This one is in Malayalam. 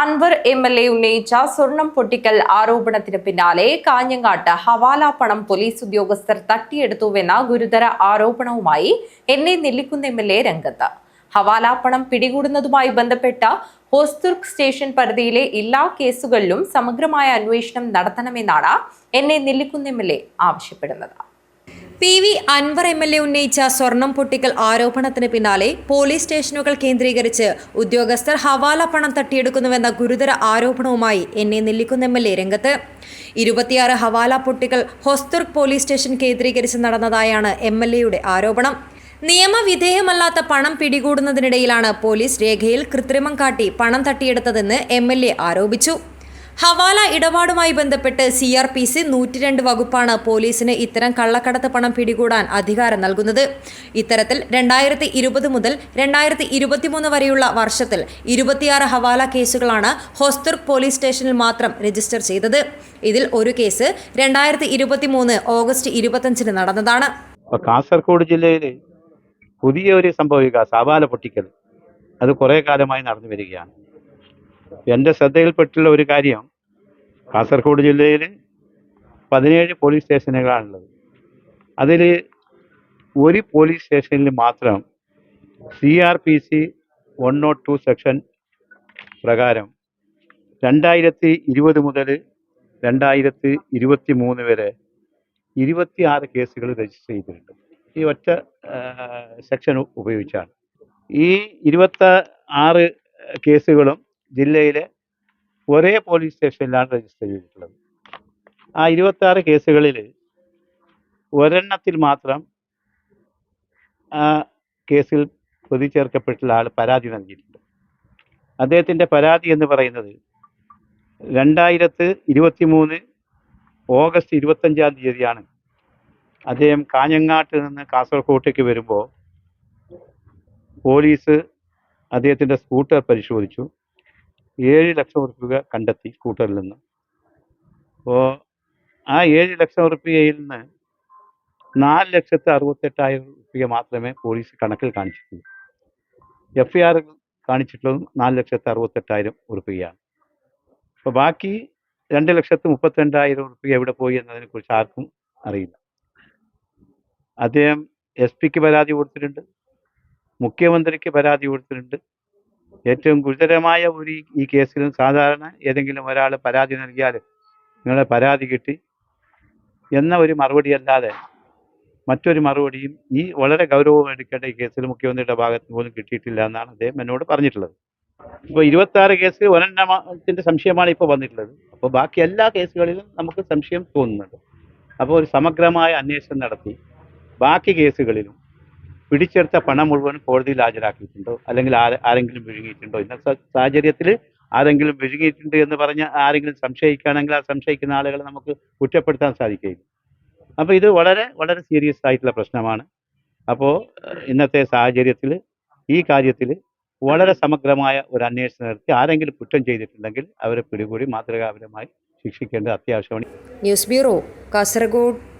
അൻവർ എം എൽ എ ഉന്നയിച്ച സ്വർണം പൊട്ടിക്കൽ ആരോപണത്തിന് പിന്നാലെ കാഞ്ഞങ്ങാട്ട് ഹവാല പണം പോലീസ് ഉദ്യോഗസ്ഥർ തട്ടിയെടുത്തുവെന്ന ഗുരുതര ആരോപണവുമായി N A Nellikkunnu M L A രംഗത്ത്. ഹവാല പണം പിടികൂടുന്നതുമായി ബന്ധപ്പെട്ട ഹോസ്തുർഗ് സ്റ്റേഷൻ പരിധിയിലെ എല്ലാ കേസുകളിലും സമഗ്രമായ അന്വേഷണം നടത്തണമെന്നാണ് N A Nellikkunnu M L A ആവശ്യപ്പെടുന്നത്. P V Anvar M L A ഉന്നയിച്ച സ്വർണം പൊട്ടിക്കൽ ആരോപണത്തിന് പിന്നാലെ പോലീസ് സ്റ്റേഷനുകൾ കേന്ദ്രീകരിച്ച് ഉദ്യോഗസ്ഥർ ഹവാല പണം തട്ടിയെടുക്കുന്നുവെന്ന ഗുരുതര ആരോപണവുമായി എന്നെ നെല്ലിക്കുന്ന എം എൽ എ രംഗത്ത്. ഇരുപത്തിയാറ് ഹവാല പൊട്ടിക്കൽ ഹൊസ്തുർഗ് പോലീസ് സ്റ്റേഷൻ കേന്ദ്രീകരിച്ച് നടന്നതായാണ് എം എൽ എയുടെ ആരോപണം. നിയമവിധേയമല്ലാത്ത പണം പിടികൂടുന്നതിനിടയിലാണ് പോലീസ് രേഖയിൽ കൃത്രിമം കാട്ടി പണം തട്ടിയെടുത്തതെന്ന് എം എ ആരോപിച്ചു. ഹവാല ഇടപാടുമായി ബന്ധപ്പെട്ട് സി ആർ പി സി നൂറ്റിരണ്ട് വകുപ്പാണ് പോലീസിന് ഇത്തരം കള്ളക്കടത്ത് പണം പിടികൂടാൻ അധികാരം നൽകുന്നത്. ഇത്തരത്തിൽ രണ്ടായിരത്തി ഇരുപത് മുതൽ രണ്ടായിരത്തി ഇരുപത്തിമൂന്ന് വരെയുള്ള വർഷത്തിൽ ഇരുപത്തിയാറ് ഹവാല കേസുകളാണ് ഹോസ്തുർഗ് പോലീസ് സ്റ്റേഷനിൽ മാത്രം രജിസ്റ്റർ ചെയ്തത്. ഇതിൽ ഒരു കേസ് രണ്ടായിരത്തി ഇരുപത്തിമൂന്ന് ഓഗസ്റ്റ് ഇരുപത്തഞ്ചിന് നടന്നതാണ്. കാസർഗോഡ് ജില്ലയിലെ പുതിയ ഒരു സംഭവ വികാസം പൊട്ടിക്കൽ അത് കുറേ കാലമായി നടന്നു വരികയാണ്. എന്റെ ശ്രദ്ധയിൽപ്പെട്ടുള്ള ഒരു കാര്യം കാസർഗോഡ് ജില്ലയിൽ പതിനേഴ് പോലീസ് സ്റ്റേഷനുകളാണുള്ളത്. അതിൽ ഒരു പോലീസ് സ്റ്റേഷനിൽ മാത്രം C R P C one nought two section പ്രകാരം രണ്ടായിരത്തി ഇരുപത് മുതൽ രണ്ടായിരത്തി ഇരുപത്തി മൂന്ന് വരെ ഇരുപത്തിയാറ് കേസുകൾ രജിസ്റ്റർ ചെയ്തിട്ടുണ്ട്. ഈ ഒറ്റ സെക്ഷൻ ഉപയോഗിച്ചാണ്. ഈ ഇരുപത്തി ആറ് കേസുകളും ജില്ലയിലെ ഒരേ പോലീസ് സ്റ്റേഷനിലാണ് രജിസ്റ്റർ ചെയ്തിട്ടുള്ളത്. ആ ഇരുപത്തി ആറ് കേസുകളിൽ ഒരെണ്ണത്തിൽ മാത്രം ആ കേസിൽ പ്രതി ചേർക്കപ്പെട്ടുള്ള ആൾ പരാതി നൽകിയിട്ടുണ്ട്. അദ്ദേഹത്തിന്റെ പരാതി എന്ന് പറയുന്നത് രണ്ടായിരത്തി ഇരുപത്തി മൂന്ന് ഓഗസ്റ്റ് ഇരുപത്തഞ്ചാം തീയതിയാണ്. അദ്ദേഹം കാഞ്ഞങ്ങാട്ട് നിന്ന് കാസർഗോട്ടേക്ക് വരുമ്പോൾ പോലീസ് അദ്ദേഹത്തിന്റെ സ്കൂട്ടർ പരിശോധിച്ചു. ഏഴ് ലക്ഷം റുപ്യ കണ്ടെത്തി സ്കൂട്ടറിൽ നിന്ന്. അപ്പോൾ ആ ഏഴ് ലക്ഷം റുപ്യയിൽ നിന്ന് നാല് ലക്ഷത്തി അറുപത്തെട്ടായിരം റുപ്യ മാത്രമേ പോലീസ് കണക്കിൽ കാണിച്ചിട്ടുള്ളൂ. എഫ് ഐ ആർ കാണിച്ചിട്ടുള്ളതും നാല് ലക്ഷത്തി അറുപത്തെട്ടായിരം റുപ്യയാണ് അപ്പോൾ ബാക്കി രണ്ട് ലക്ഷത്തി മുപ്പത്തിരണ്ടായിരം റുപ്യ എവിടെ പോയി എന്നതിനെ കുറിച്ച് ആർക്കും അറിയില്ല. അദ്ദേഹം എസ് പിക്ക് പരാതി കൊടുത്തിട്ടുണ്ട്. മുഖ്യമന്ത്രിക്ക് പരാതി കൊടുത്തിട്ടുണ്ട്. ഏറ്റവും ഗുരുതരമായ ഒരു ഈ- കേസിൽ സാധാരണ ഏതെങ്കിലും ഒരാൾ പരാതി നൽകിയാൽ നിങ്ങളെ പരാതി കിട്ടി എന്ന ഒരു മറുപടി അല്ലാതെ മറ്റൊരു മറുപടിയും ഈ വളരെ ഗൗരവം എടുക്കേണ്ട ഈ കേസിൽ മുഖ്യമന്ത്രിയുടെ ഭാഗത്ത് പോലും കിട്ടിയിട്ടില്ല എന്നാണ് അദ്ദേഹം എന്നോട് പറഞ്ഞിട്ടുള്ളത്. ഇപ്പോൾ ഇരുപത്തി ആറ് കേസ് ഒരെണ്ണത്തിന്റെ സംശയമാണ് ഇപ്പോൾ വന്നിട്ടുള്ളത്. അപ്പോൾ ബാക്കി എല്ലാ കേസുകളിലും നമുക്ക് സംശയം തോന്നുന്നുണ്ട്. അപ്പോൾ ഒരു സമഗ്രമായ അന്വേഷണം നടത്തി. ബാക്കി കേസുകളിലും പിടിച്ചെടുത്ത പണം മുഴുവൻ കോടതിയിൽ ഹാജരാക്കിയിട്ടുണ്ടോ? അല്ലെങ്കിൽ ആരെങ്കിലും വിഴുങ്ങിയിട്ടുണ്ടോ? ഇന്നത്തെ സാഹചര്യത്തിൽ ആരെങ്കിലും വിഴുങ്ങിയിട്ടുണ്ട് എന്ന് പറഞ്ഞ ആരെങ്കിലും സംശയിക്കുകയാണെങ്കിൽ ആ സംശയിക്കുന്ന ആളുകളെ നമുക്ക് കുറ്റപ്പെടുത്താൻ സാധിക്കുകയില്ല. അപ്പോൾ ഇത് വളരെ വളരെ സീരിയസ് ആയിട്ടുള്ള പ്രശ്നമാണ്. അപ്പോൾ ഇന്നത്തെ സാഹചര്യത്തിൽ ഈ കാര്യത്തിൽ വളരെ സമഗ്രമായ ഒരു അന്വേഷണം നടത്തി ആരെങ്കിലും കുറ്റം ചെയ്തിട്ടുണ്ടെങ്കിൽ അവരെ പിടികൂടി മാതൃകാപരമായി ശിക്ഷിക്കേണ്ടത് അത്യാവശ്യമാണ്. News bureau Kasaragod.